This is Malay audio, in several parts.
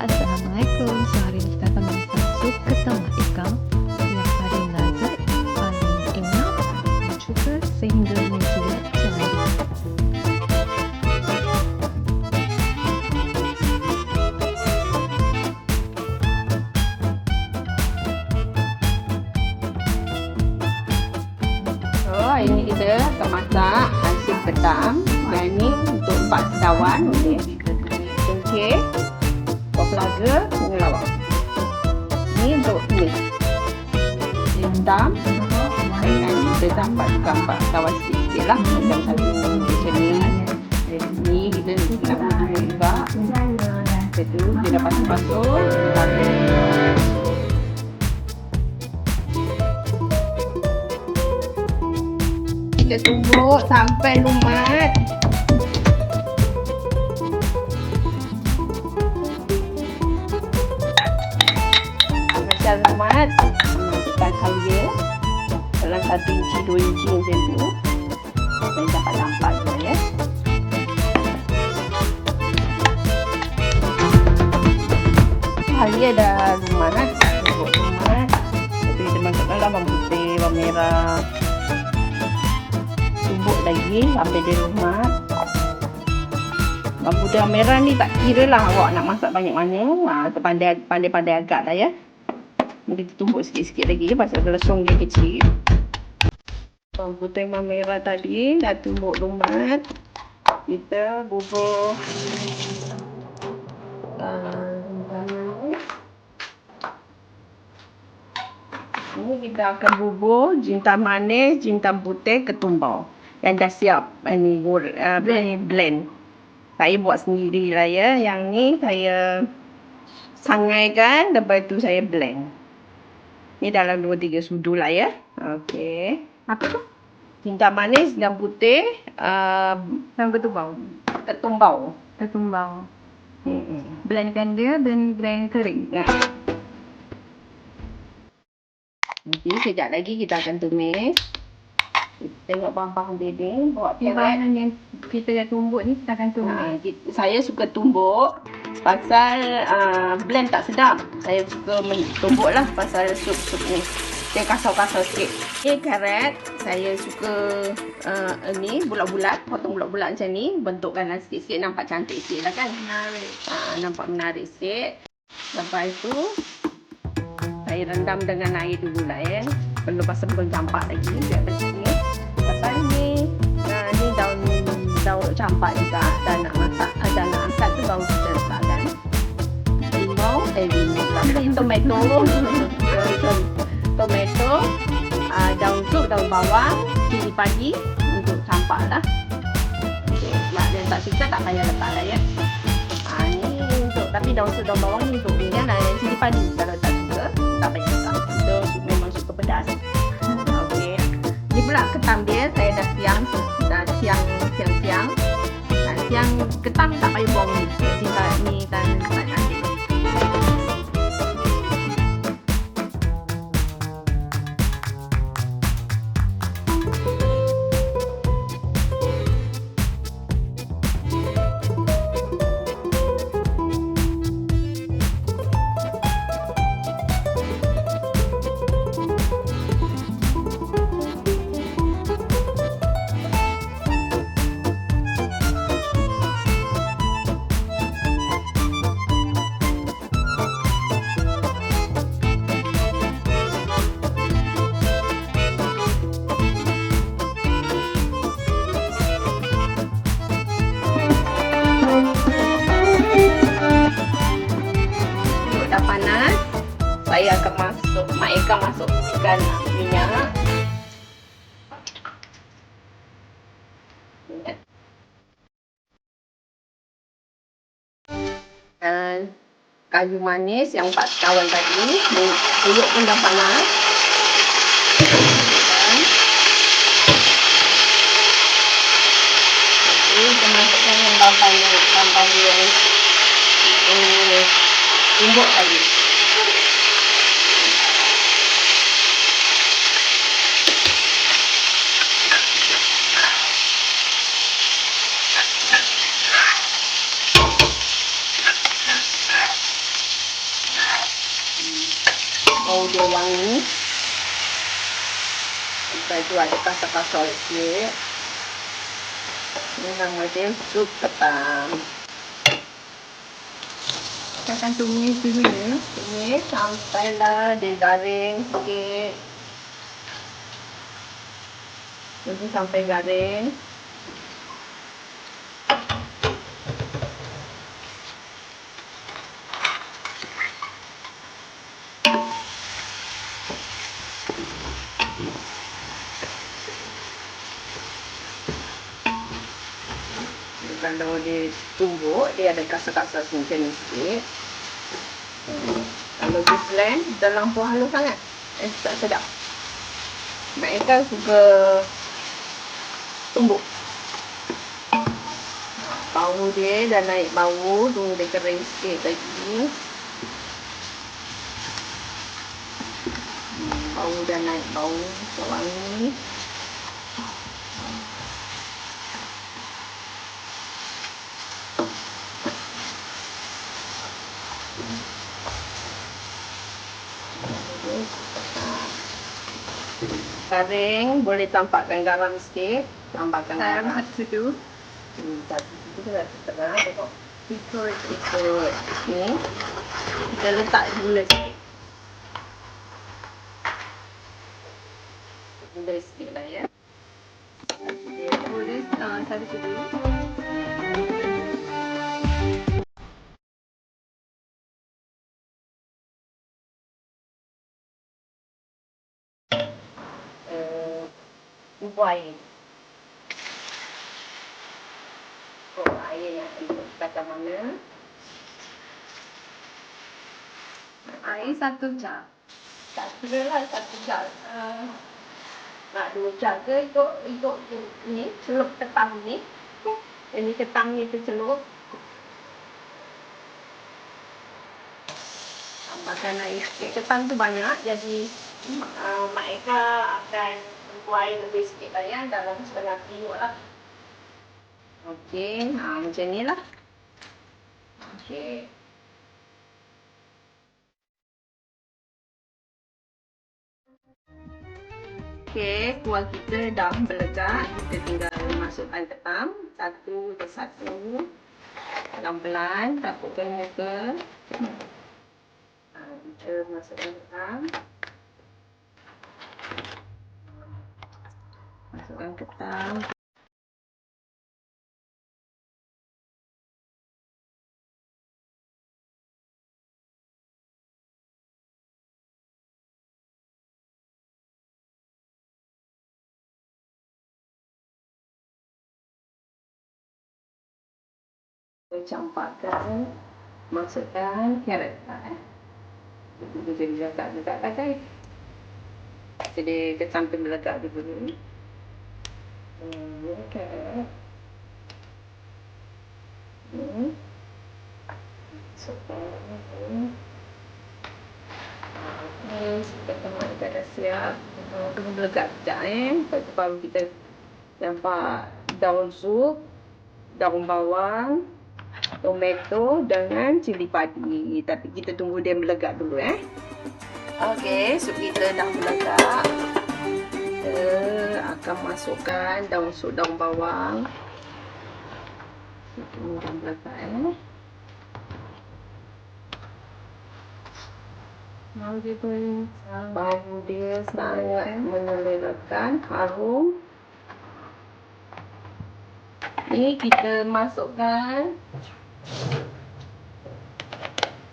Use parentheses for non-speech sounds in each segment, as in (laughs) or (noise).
Assalamualaikum. So hari ni kita akan masak sup ketam ikan yang paling lazat, paling enak juga sehingga Hitam. Dengan kita tambah gambar kawan sikit-sikit lah. Macam satu macam ni. Ni kita nak juga. Lepas tu, dia dah pasal-pasal. Kita tumbuk sampai lumat. Macam lumat, satu inci, dua inci macam tu. Dan dapat nampak je ya. Lumat, tumbuk lumat. Lepas tu kita masukkan bawang putih, bawang merah, tumbuk lagi sampai dia lumat. Bawang putih merah ni tak kira lah awak nak masak banyak mana. Ha, pandai pandai pandai agak lah ya. Kita tumbuk sikit-sikit lagi pasal lesung dia kecil. Bawang putih merah tadi dah tumbuk lumat. Kita bubur uh, Ini kita akan bubur jintan manis, jintan putih, ketumbau. Yang dah siap ini uh, blend. blend. Saya buat sendiri lah ya. Yang ni saya sangaikan, lepas tu saya blend. Ni dalam 2-3 sudu lah ya. Okey. Apa tu? Jintan manis, jintan putih, uh, Sama ketumbau. ketumbau. Ketumbau. Hmm. Blendkan dia dan blend kering. Ya. Nanti sekejap lagi kita akan tumis. Kita tengok bahan-bahan ni. Bawa Yang teret. bahan yang kita dah tumbuk ni kita akan tumbuk. Ha, kita- saya suka tumbuk pasal uh, blend tak sedap. Saya suka tumbuk lah pasal sup-sup ni. Dia kasar-kasar sikit. Ni karet, saya suka uh, ni bulat-bulat, potong bulat-bulat macam ni. Bentukkanlah sikit-sikit, nampak cantik sikit lah kan. Menarik. Ha, nampak menarik sikit. Lepas tu, saya rendam dengan air dulu lah ya. Perlu pasal belum campak lagi. Biar bersih ni. Lepas ni, nah, ni daun daun campak juga. Dah nak masak, ah, dah nak angkat tu baru kita letakkan. Limau, eh limau. Tomato. Sorry. (laughs) Tomato, ah, daun sup, daun bawang, cili padi untuk campak lah. Okay. Dia tak suka tak payah letak lah ya. Ah, ni untuk tapi daun sup daun bawang ni untuk ni kan ada cili padi kalau tak suka tak payah letak. Kita memang suka pedas. Okey. Ni pula ketam dia saya dah siang dah siang siang siang. Ketam tak payah buang ni. Tinggal ni dan Saya akan masuk, Mak Eka masukkan minyak. Dan kayu manis yang empat sekawan tadi. Minyak pun dah panas. Ini yang yang bahan yang eh, tumbuk tadi. Bau dia wangi. Lepas tu ada kasar-kasar sikit. Nama dia sup ketam. Kita akan tumis dulu ya. Ini sampailah dia garing sikit. Tunggu sampai garing. Kalau dia tumbuk, dia ada kasar-kasar macam ni sikit. Kalau dia blend, dah lampau halus sangat. Eh, tak sedap. Mak Eka suka tumbuk. Bau dia dah naik bau, tunggu dia kering sikit lagi. Bau dah naik bau, wangi. Garing, boleh tampakkan garam sikit. Tambahkan Garam garam. satu tu. Hmm, tu dah setengah. Tengok. Ikut. Ikut ni. Kita letak gula sikit. Gula sikit lah ya. Boleh uh, satu tu bubur air. Oh, air yang ikut kata mana. Air satu jam. Tak kira lah satu jam. Uh, nak dua jam ke ikut, ikut ni, celup ketang ni. Ini ketang ni tu celup. Tambahkan air sikit. Ketang tu banyak jadi uh, Mak Eka akan air lebih sikit lah ya. Dalam setengah kilo lah. Okey, ha, macam ni lah. Okey. Okey, kuah kita dah melekat. Kita tinggal masukkan ketam. Satu persatu. Pelan-pelan. Takutkan muka. Ha, kita masukkan ketam. Masukkan. Kita campakkan. Masukkan carrot. Ha, eh. Kita jadi letak-letak pakai. Jadi ketam tu melekat dulu. Kita baru kita nampak daun sup, daun bawang, tomato dengan cili padi. Tapi kita tunggu dia melekat dulu eh. Okey, sup kita dah melekat. Kita akan masukkan daun sup, daun bawang. Kita dah melekat eh. Pun uh, Bau dia sangat menelerakan, harum. Ni kita masukkan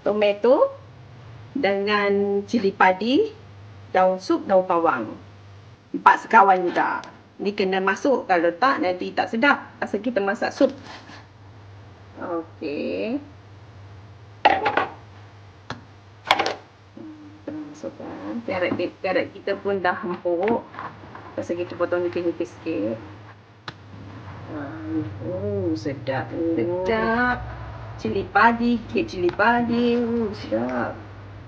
tomato dengan cili padi, daun sup, daun bawang. Empat sekawan juga. Ni kena masuk kalau tak nanti tak sedap. Asal kita masak sup. Okey. Masukkan. Carrot, carrot kita pun dah empuk. Pasal kita potong nipis-nipis sikit. Oh, sedap. Sedap. Cili padi, kek cili padi. Oh, sedap.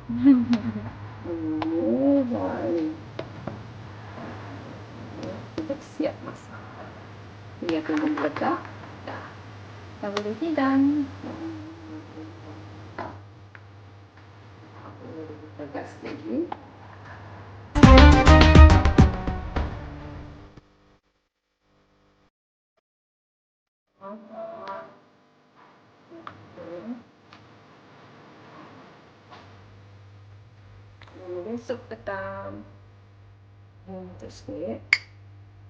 (laughs) Oh, baik. Kita siap masak. Dia tunggu meledak. Dah. dah boleh hidang. Agak lagi. Kemudian sup ketam. Hmm, terus sikit.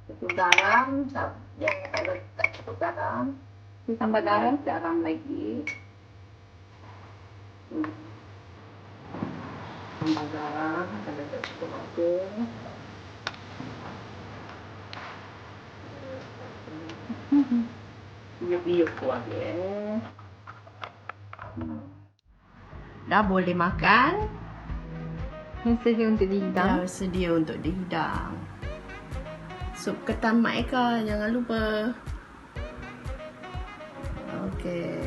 Cukup garam. Jangan kalau tak cukup garam. Tambah garam. Garam lagi. Hmm. Tambah garam. Kalau tak cukup ada. Biuk-biuk kuat ya. Dah boleh makan. Sedia untuk dihidang. Dah sedia untuk dihidang. Sup ketan Mak Eka, jangan lupa. Okey.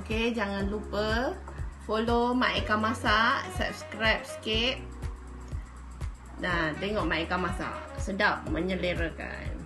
Okey, jangan lupa follow Mak Eka Masak, subscribe sikit. Dan tengok Mak Eka Masak. Sedap, menyelerakan.